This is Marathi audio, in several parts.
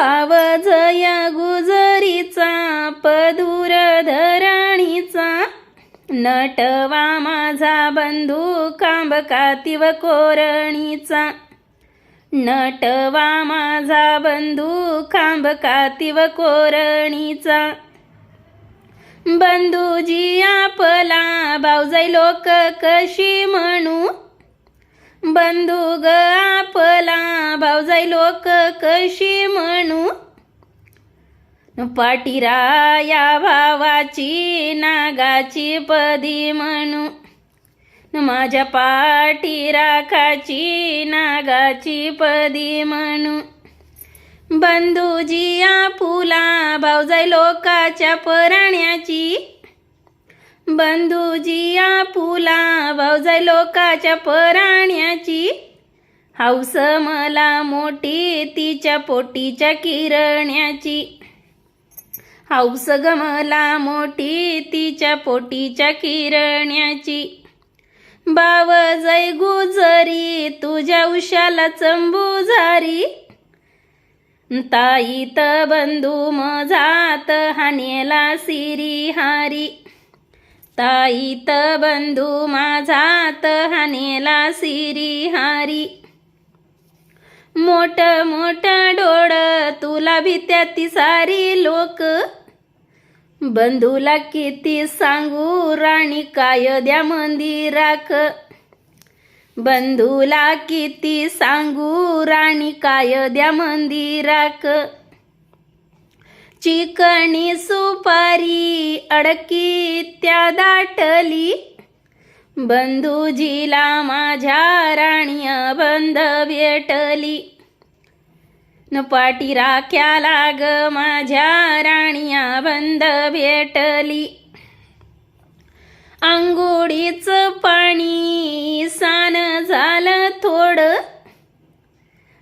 भाव या गुजरीचा पदूर धरणीचा नटवा माझा बंधू खांब कोरणीचा. नटवा माझा बंधू खांब कोरणीचा. बंधूजी आपला भाऊजाई लोक कशी म्हणू? बंधू ग आपला भाऊजाई लोक कशी पाटीरा या भावाची नागाची पदी म्हणू. माझ्या पाठी राखाची नागाची पदी म्हणू. बंधूजी आपुला भाऊजाई लोकाच्या पराण्याची. बंधूजी आपुला भाऊजाई लोकाच्या पराण्याची. हौस मला मोठी तिच्या पोटीच्या किरण्याची. हौस गमला मला मोठी तिच्या पोटीच्या किरण्याची. बाव जय गुजरी तुझ्या उशाला चंबू झारी ताईत बंधू मजात हानेला सिरी हारी. ताईत बंधू माझात हानेला सिरी हारी. मोठ मोठ डोळ तुला भीत्या ती सारी लोक. बंधूला किती सांगू राणी काय द्या मंदिराक बंधूला किती सांगू राणी काय द्या मंदिराक चिकणी सुपारी अडकी त्या दाटली. बंधूजीला माझ्या राणी बंद भेटली. न पाटी राख्या लाग माझ्या राणिया बंद भेटली. आंघोळीच पाणी सान झालं थोडं.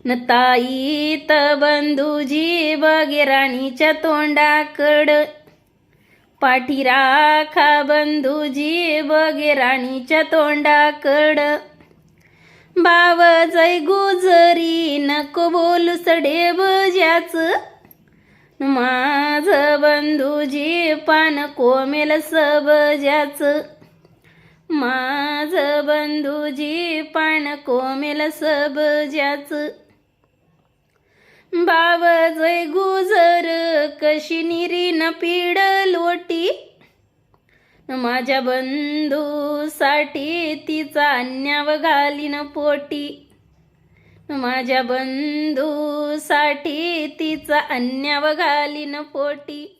न ताईत बंधूजी बगेराणीच्या तोंडाकड. पाठी राखा बंधूजी बगेराणीच्या तोंडाकड. बाव जय गुजरी नको बोलू सडे बज्याच. माझ बंधूजी पान कोमेल सबज्याच माझ बंधूजी पान कोमेल सबज्याच बाव जय गुजर कशी निरी न पीड लोटी. माझ्या बंधूसाठी तिचा अन्याव घालीन पोटी. माझ्या बंधूसाठी तिचा अन्याव घालीन पोटी.